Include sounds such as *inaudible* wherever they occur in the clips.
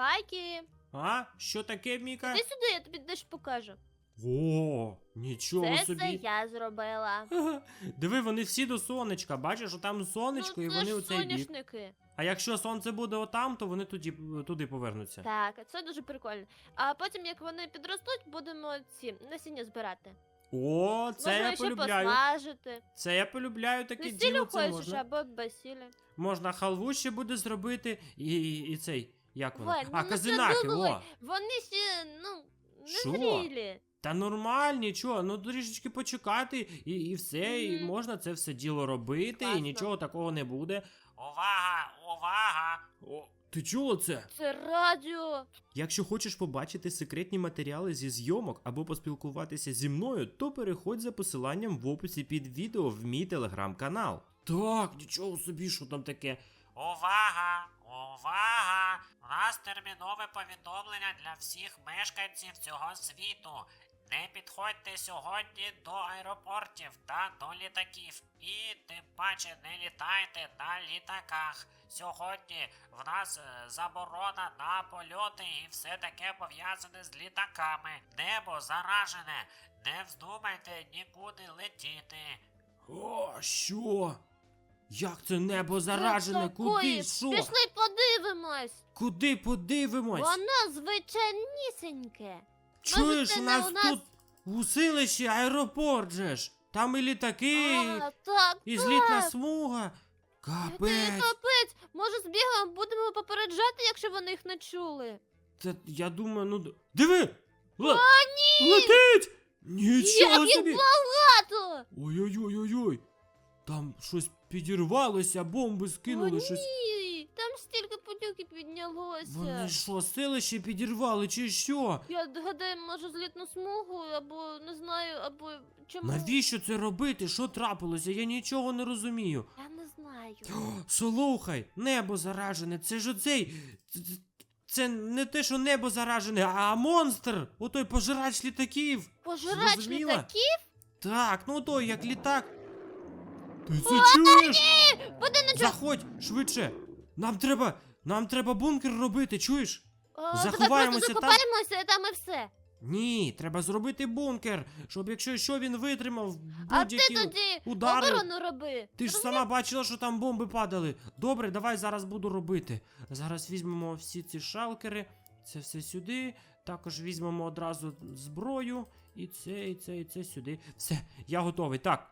Спайки, А? Що таке, Міка? іди сюди, я тобі дещо покажу. О, нічого Це собі. все я зробила. *laughs* Ага. Диви, вони всі до сонечка. Бачиш, там сонечко, ну, і вони ж у цей бік. соняшники. А якщо сонце буде отам, то вони тоді туди повернуться. Так, це дуже прикольно. А потім, як вони підростуть, будемо ці насіння збирати. О, це Можна я ще полюбляю. посмажити. Це я полюбляю таке діло. Це хочеш можна. або без сілі. Можна халву ще буде зробити і, і, і цей. Як воно? Вань, а, ну, казинаки, надумай. о! Вони ще, ну, Що? не зрілі. Та нормальні, чого, ну трішечки почекати, і, і все, і Мгм. можна це все діло робити, і Класно. нічого такого не буде. Увага! Увага! О, ти чула це? Це радіо. Якщо хочеш побачити секретні матеріали зі зйомок або поспілкуватися зі мною, то переходь за посиланням в описі під відео в мій телеграм-канал. Так, нічого собі, що там таке. Увага! Увага! Нас термінове повідомлення для всіх мешканців цього світу. Не підходьте сьогодні до аеропортів та до літаків. І тим паче не літайте на літаках. Сьогодні в нас е, заборона на польоти і все таке пов'язане з літаками. Небо заражене. Не вздумайте нікуди летіти. О, що? Як це небо заражене? Куди? такої? Що? Пішли подивимось. Куди подивимось? Воно звичайнісіньке. Чуєш, у не нас, у нас? тут у селищі аеропорт же ж. Там і літаки, А, так, і так. смуга. Це Капець. капець. Може, збігаємо, будемо попереджати, якщо вони їх не чули. Та я думаю, ну. д- Диви! Л- Ні! Летить! Нічого Як собі! їх багато! Ой-ой-ой-ой-ой! Там щось підірвалося, бомби скинули О, щось. ні, там стільки подюки піднялося. Вони що, селище підірвали, чи що? Я гадаю, може злітну смугу, або не знаю, або чому. Навіщо це робити? Що трапилося? Я нічого не розумію. Я не знаю. О, Слухай, небо заражене, це ж оцей. Це, це не те, що небо заражене, а монстр! Отой пожирач літаків. Пожирач Зрозуміла? літаків? Так, ну той, як літак. Ти це чуєш? Будиночок! Заходь швидше. Нам треба. Нам треба бункер робити, чуєш? Заховаємося давай просто там. закопаємося, і там і все. Ні, треба зробити бункер, щоб якщо що він витримав А ти будь-які тоді удари. оборону роби. Ти ж сама бачила, що там бомби падали. Добре, давай зараз буду робити. Зараз візьмемо всі ці шалкери, це все сюди. Також візьмемо одразу зброю. І це, і це, і це сюди. Все, я готовий. Так.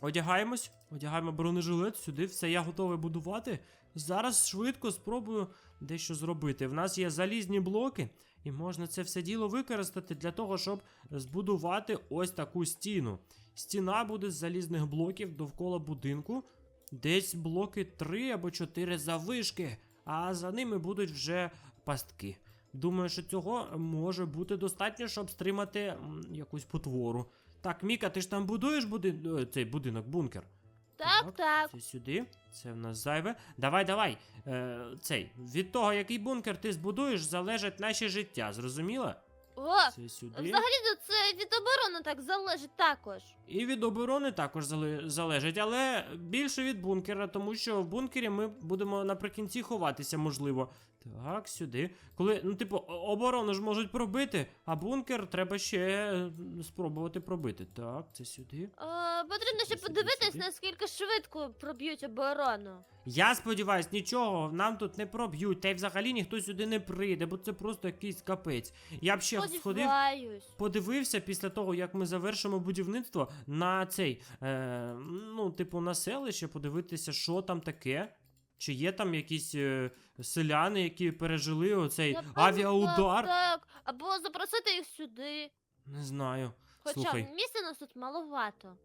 Одягаємось, одягаємо бронежилет сюди, все, я готовий будувати. Зараз швидко спробую дещо зробити. В нас є залізні блоки, і можна це все діло використати для того, щоб збудувати ось таку стіну. Стіна буде з залізних блоків довкола будинку. Десь блоки 3 або 4 завишки, а за ними будуть вже пастки. Думаю, що цього може бути достатньо, щоб стримати якусь потвору. Так, Міка, ти ж там будуєш будин... е, цей будинок, бункер? Так, так. Це сюди. Це в нас зайве. Давай, давай. Е, цей. Від того, який бункер ти збудуєш, залежить наше життя, зрозуміла? О, Це сюди. взагалі-то це від оборони так залежить також. І від оборони також зале- залежить, але більше від бункера, тому що в бункері ми будемо наприкінці ховатися, можливо. Так, сюди. Коли, ну, типу, оборону ж можуть пробити, а бункер треба ще е, спробувати пробити. Так, це сюди. А, потрібно ще Сюди, подивитись, сюди. наскільки швидко проб'ють оборону. Я сподіваюсь, нічого нам тут не проб'ють, та й взагалі ніхто сюди не прийде, бо це просто якийсь капець. Я б ще сходив. Подивився після того, як ми завершимо будівництво на цей, е, ну, типу, на селище, подивитися, що там таке. Чи є там якісь е, селяни, які пережили оцей Напевно, авіаудар? Так, так. Або запросити їх сюди. Не знаю. Хоча Слухай. місця нас тут маловато.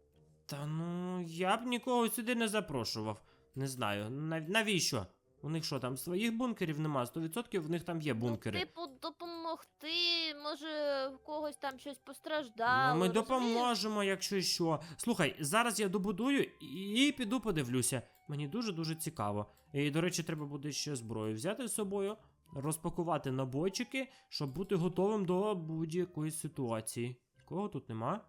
Та ну, я б нікого сюди не запрошував. Не знаю. Нав- навіщо? У них що там своїх бункерів нема? 100% в них там є бункери. Ну, типу, допомогти, може, в когось там щось постраждало. Ну, ми розумієш? допоможемо, якщо що. Слухай, зараз я добудую і піду подивлюся. Мені дуже-дуже цікаво. І, до речі, треба буде ще зброю взяти з собою, розпакувати набойчики, щоб бути готовим до будь-якої ситуації. Нікого тут нема?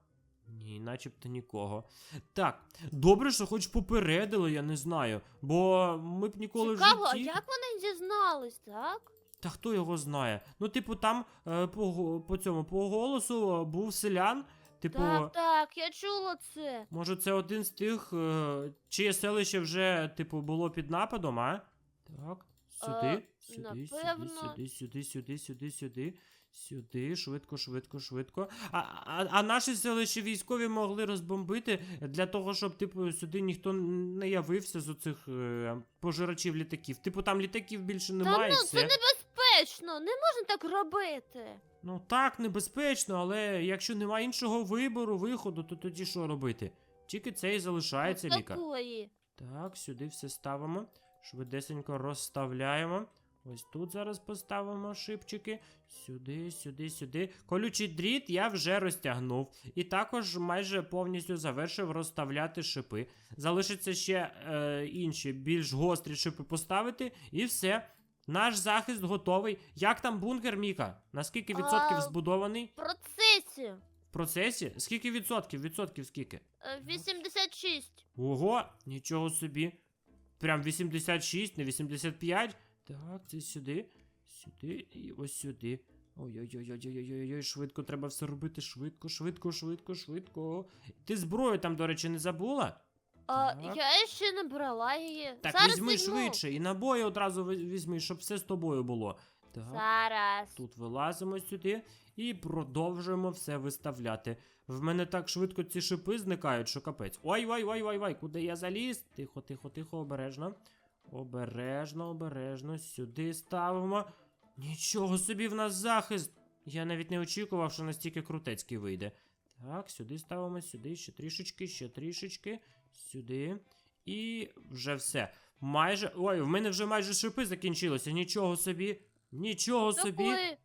Ні, начебто нікого. Так, добре, що хоч попередили, я не знаю. Бо ми б ніколи Цікаво, в а житті. як вони дізнались, так? Та хто його знає? Ну, типу, там е, по, по цьому по голосу е, був селян. Типу, Так, так, я чула це. може, це один з тих, е, чиє селище вже, типу, було під нападом, а? Так, сюди, Е, сюди, напевно. сюди, сюди, сюди, сюди, сюди. Сюди, швидко, швидко, швидко. А, а, а наші селища військові могли розбомбити для того, щоб, типу, сюди ніхто не явився з оцих е, пожирачів літаків. Типу, там літаків більше немає. Та ну, і це все. небезпечно, не можна так робити. Ну так, небезпечно, але якщо немає іншого вибору, виходу, то тоді що робити? Тільки це і залишається, От Міка. такої. Так, сюди все ставимо. Швидесенько розставляємо. Ось тут зараз поставимо шипчики. Сюди, сюди, сюди. Колючий дріт я вже розтягнув. І також майже повністю завершив розставляти шипи. Залишиться ще е, інші, більш гострі шипи поставити, і все. Наш захист готовий. Як там бункер, Міка? Наскільки відсотків А, збудований? В процесі. В процесі? Скільки відсотків? Відсотків скільки? Е, 86. Ого, нічого собі. Прям 86, не 85. Так, це сюди. Сюди і ось сюди. Ой-ой-ой-ой-ой-ой-ой, швидко треба все робити. Швидко, швидко, швидко, швидко. Ти зброю там, до речі, не забула? А, Так. я ще не брала її. Так Зараз візьми візьму. швидше і набої одразу візьми, щоб все з тобою було. Так. Зараз. Тут вилазимо сюди і продовжуємо все виставляти. В мене так швидко ці шипи зникають, що капець. Ой, ой, ой, ой, ой, куди я заліз? Тихо, тихо, тихо, обережно. Обережно, обережно, сюди ставимо. Нічого собі в нас захист. Я навіть не очікував, що настільки крутецький вийде. Так, сюди ставимо, сюди, ще трішечки, ще трішечки, сюди. І вже все. Майже. Ой, в мене вже майже шипи закінчилися. Нічого собі. Нічого собі. Такої.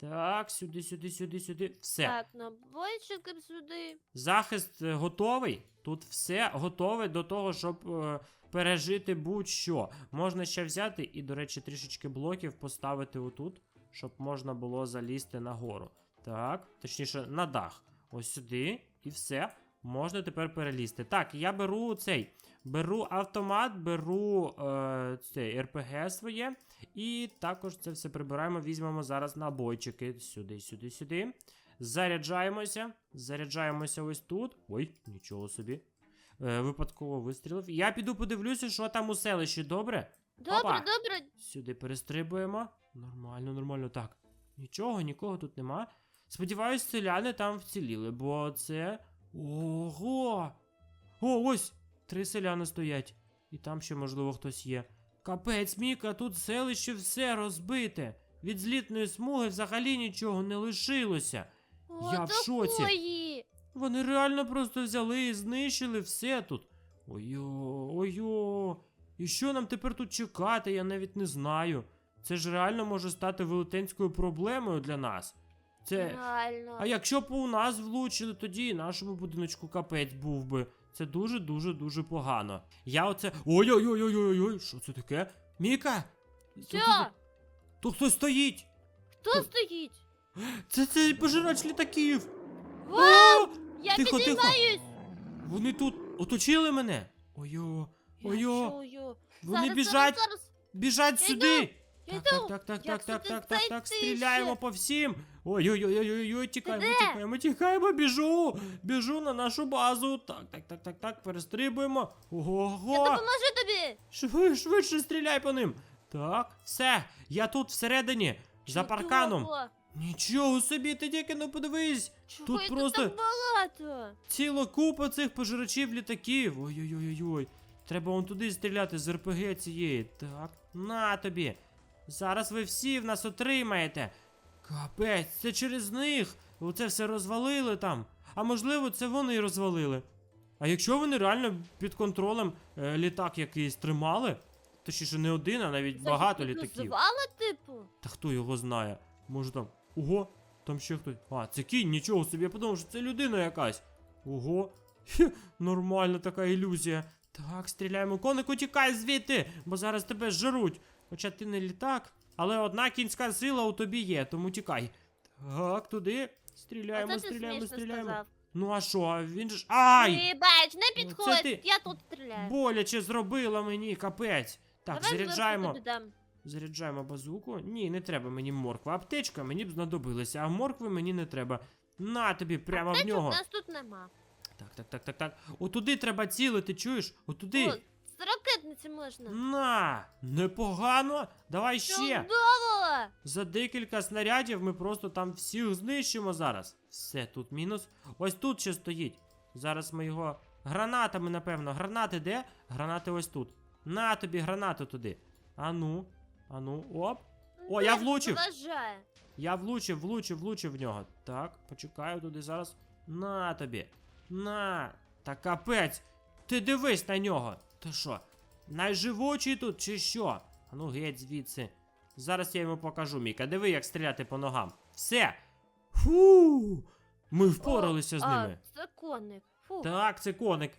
Так, сюди, сюди, сюди, сюди. Все. Так, набойчики сюди. Захист е, готовий. Тут все готове до того, щоб е, пережити будь-що. Можна ще взяти і, до речі, трішечки блоків поставити отут, щоб можна було залізти нагору. Так, точніше, на дах. Ось сюди, і все. Можна тепер перелізти. Так, я беру цей. Беру автомат, беру е, цей РПГ своє. І також це все прибираємо. Візьмемо зараз набойчики. Сюди, сюди, сюди. Заряджаємося. Заряджаємося ось тут. Ой, нічого собі. Е, випадково вистрілив. Я піду подивлюся, що там у селищі, добре? Добре, Опа. добре. Сюди перестрибуємо. Нормально, нормально. Так. Нічого, нікого тут нема. Сподіваюсь, селяни там вціліли, бо це. Ого! О, ось! Три селяни стоять. І там ще, можливо, хтось є. Капець, Міка, тут селище все розбите. Від злітної смуги взагалі нічого не лишилося. О, Я в шоці. такої. Вони реально просто взяли і знищили все тут. Ой-о, ой-о. І що нам тепер тут чекати, я навіть не знаю. Це ж реально може стати велетенською проблемою для нас. Це. Реально. А якщо б у нас влучили, тоді і нашому будиночку капець був би. Це дуже дуже погано. Я оце. Ой-ой-ой-ой-ой-ой, що це таке? Міка! Що? Тут, тут хтось стоїть! Хто стоїть? Це цей пожирач літаків! Вау! Я тихо, тихо. Вони тут оточили мене. Ой-о, ой-о, вони Зараз, біжать, Зараз, зараз. біжать Я сюди. Я Так, йду. так, так, так, так, так, так, так, зайти стріляємо по всім. Ой-ой-ой-ой-ой, тікаємо, тікаємо, тікаємо, біжу, біжу на нашу базу. Так, так, так, так, так, перестрибуємо. Я Ого, допоможу тобі! швидше, швидше стріляй по ним. Так, все, я тут всередині, за парканом. Нічого собі, ти тільки не подивись. Чого Тут просто- так багато? Ціла купа цих пожирачів літаків. Ой-ой-ой-ой. Треба вон туди стріляти з РПГ цієї. Так, на тобі. Зараз ви всі в нас отримаєте. Капець, це через них. Оце все розвалили там. А можливо, це вони і розвалили. А якщо вони реально під контролем е, літак якийсь тримали, точніше не один, а навіть Це багато літаків. Називали, типу? Та хто його знає? Може там. Ого, там ще хтось. А, це кінь, нічого собі, я подумав, що це людина якась. Ого. Хе, нормальна така ілюзія. Так, стріляємо. Конику, тікай звідти, бо зараз тебе зжеруть. Хоча ти не літак, але одна кінська сила у тобі є, тому тікай. Так, туди. Стріляємо, Оце ти стріляємо, смішно стріляємо. сказав. Ну а що, він ж. Ай! Вибач, не підходь, ти. я тут стріляю. Боляче зробила мені, капець. Так, Давай зверху заряджаємо. тобі дам. Заряджаємо базуку. Ні, не треба мені морква. Аптечка мені б знадобилася, а моркви мені не треба. На тобі, прямо в Аптечок нього. у нас тут нема. Так, так, так, так, так. Отуди треба цілити, чуєш? Отуди. О, з ракетниці можна. На! Непогано. Давай ще. Чудово! За декілька снарядів ми просто там всіх знищимо зараз. Все, тут мінус. Ось тут ще стоїть. Зараз ми його гранатами, напевно. Гранати де? Гранати ось тут. На тобі гранату туди. Ану, ану, оп. О, я влучив. Я влучив, влучив, влучив в нього. Так, почекаю туди зараз. На тобі. На. Та капець. Ти дивись на нього. Ти що? Найживучий тут чи що? А ну геть звідси. Зараз я йому покажу, Міка. Диви, як стріляти по ногам. Все. Фу. Ми впоралися з а, ними. Це коник. Фу. Так, це коник.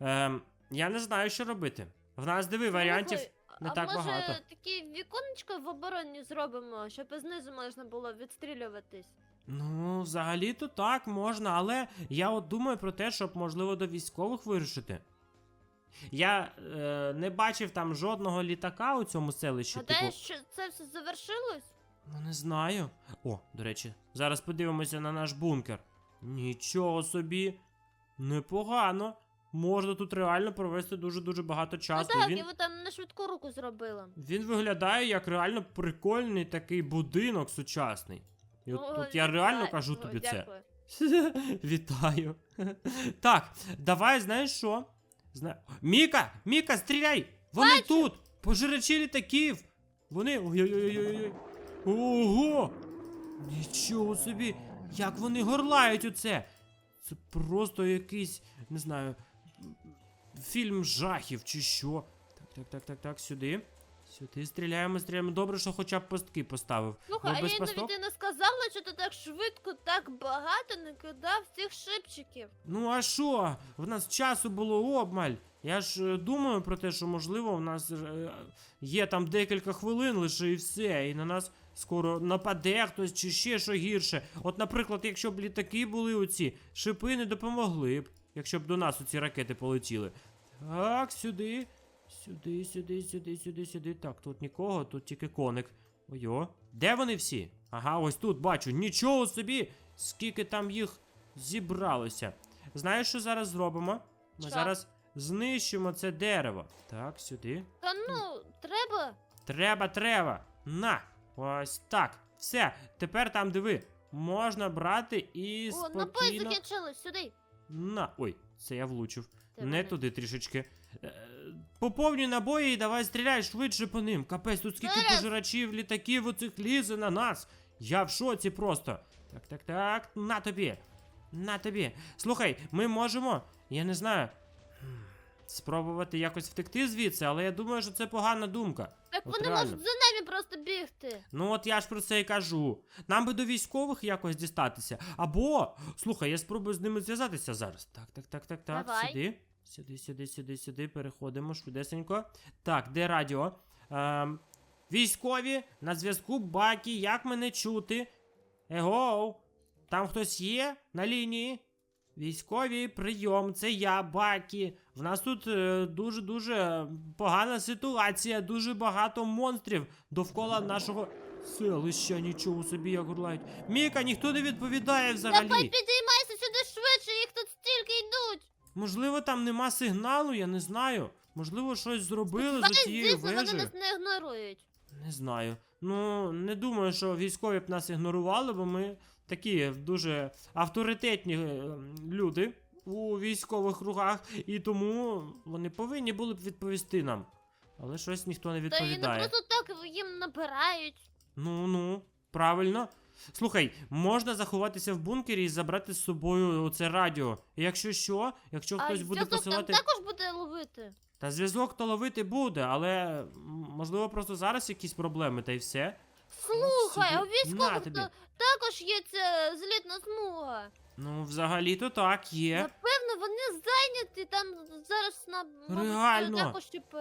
Ем, я не знаю, що робити. В нас диви варіантів. Не а так може багато. такі віконечко в обороні зробимо, щоб знизу можна було відстрілюватись. Ну, взагалі-то так можна, але я от думаю про те, щоб можливо до військових вирушити. Я е, не бачив там жодного літака у цьому селищі. Гадаєш, Типу, що це все завершилось? ну не знаю. О, до речі, зараз подивимося на наш бункер. Нічого собі. Непогано. Можна тут реально провести дуже-дуже багато Ну часу. так, Він, його там на швидку руку зробили. він виглядає як реально прикольний такий будинок сучасний. І от О, тут я реально кажу О, тобі це. *laughs* Вітаю. *laughs* Так, давай, знаєш що? Зна... Міка! Міка, стріляй! Вони тут! Пожирачі літаків! Вони. Ой-ой-ой-ой-ой. Ого! Нічого собі! Як вони горлають оце! Це просто якийсь, не знаю, фільм жахів чи що. Так, так, так, так, так, сюди. Сюди стріляємо, стріляємо. Добре, що хоча б постки поставив. Слухай, а без я пасток- навіть і не сказала, що ти так швидко, так багато накидав цих шипчиків. Ну а що? В нас часу було обмаль. Я ж е, думаю про те, що можливо в нас е, є там декілька хвилин лише і все, і на нас скоро нападе хтось чи ще що гірше. От, наприклад, якщо б літаки були оці, шипи не допомогли б, якщо б до нас оці ракети полетіли. Так, сюди. Сюди, сюди, сюди, сюди, сюди. Так, тут нікого, тут тільки коник. Ой-о. Де вони всі? Ага, ось тут бачу. Нічого собі! Скільки там їх зібралося. Знаєш, що зараз зробимо? Ми Що? зараз знищимо це дерево. Так, сюди. Та ну, треба. Треба, треба. На. Ось так. Все. Тепер там диви. Можна брати і О, напої спокійно. закінчились, сюди. На. Ой, це я влучив. Ти Не туди трішечки. Поповнюй набої і давай стріляй швидше по ним. Капець, тут скільки Зараз. пожирачів, літаків оцих лізе на нас. Я в шоці просто. Так, так, так, на тобі. На тобі. Слухай, ми можемо, я не знаю, спробувати якось втекти звідси, але я думаю, що це погана думка. Так От вони реально. можуть за нами просто бігти. Ну от я ж про це і кажу. Нам би до військових якось дістатися. Або, слухай, я спробую з ними зв'язатися зараз. Так, так, так, так, так. Давай. Сюди. Сюди, сюди, сюди, сюди. Переходимо швидесенько. Так, де радіо? Ем, військові, на зв'язку Бакі, як мене чути? Егоу, там хтось є на лінії? Військові, прийом, це я, Бакі. В нас тут е, дуже-дуже погана ситуація, дуже багато монстрів довкола нашого селища, нічого собі як горлають. Міка, ніхто не відповідає взагалі. Давай підіймайся сюди швидше, їх тут стільки йдуть. Можливо, там нема сигналу, я не знаю. Можливо, щось зробили з цією звісно, вони нас не ігнорують. Не знаю. Ну, не думаю, що військові б нас ігнорували, бо ми такі дуже авторитетні е, люди у військових кругах, і тому вони повинні були б відповісти нам. Але щось ніхто не Та і не відповідає. просто так їм набирають. Ну ну, правильно. Слухай, можна заховатися в бункері і забрати з собою оце радіо. І якщо що, якщо А хтось буде зв'язок посилати. там також буде ловити. Та зв'язок то ловити буде, але м, можливо просто зараз якісь проблеми, та й все. Слухай, у. На військових тобі. також є ця злітна смуга. Ну, взагалі-то так є. Напевно, вони зайняті там зараз на мабуть, Реально. також ЧП.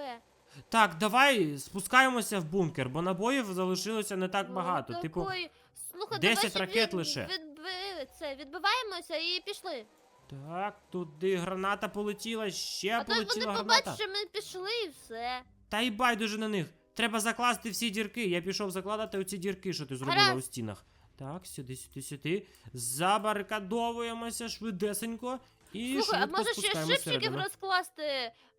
Так, давай спускаємося в бункер, бо набоїв залишилося не так Ну, багато. Типу, такої- Слухай, 10 давай ще ракет від- лише. відби- це, відбиваємося і пішли. так, туди граната полетіла, ще а то вони полетіла побачать, граната. що ми пішли і все. Та й байдуже на них. треба закласти всі дірки. Я пішов закладати оці дірки, що ти зробила Гаразд. у стінах. Так, сюди, сюди, сюди. Забарикадовуємося швидесенько. І Слухай, а швидко може ще спускаємось шипчиків всередину. розкласти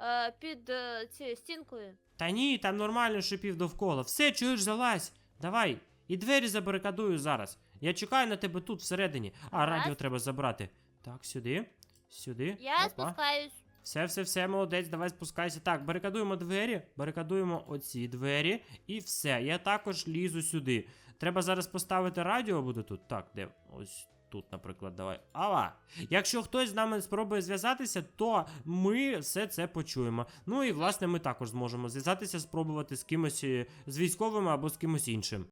е, під е, цією стінкою? Та ні, там нормально шипів довкола. Все, чуєш, залазь. Давай. І двері забарикадую зараз. Я чекаю на тебе тут всередині. А, Гаразд. радіо треба забрати. Так, сюди. Сюди. Я Опа. спускаюсь. Все, все, все, молодець, давай спускайся. Так, барикадуємо двері, барикадуємо оці двері, і все. Я також лізу сюди. Треба зараз поставити радіо буде тут. Так, де? Ось тут, наприклад, давай. Ава! Якщо хтось з нами спробує зв'язатися, то ми все це почуємо. Ну і власне ми також зможемо зв'язатися, спробувати з кимось е, з військовими або з кимось іншим.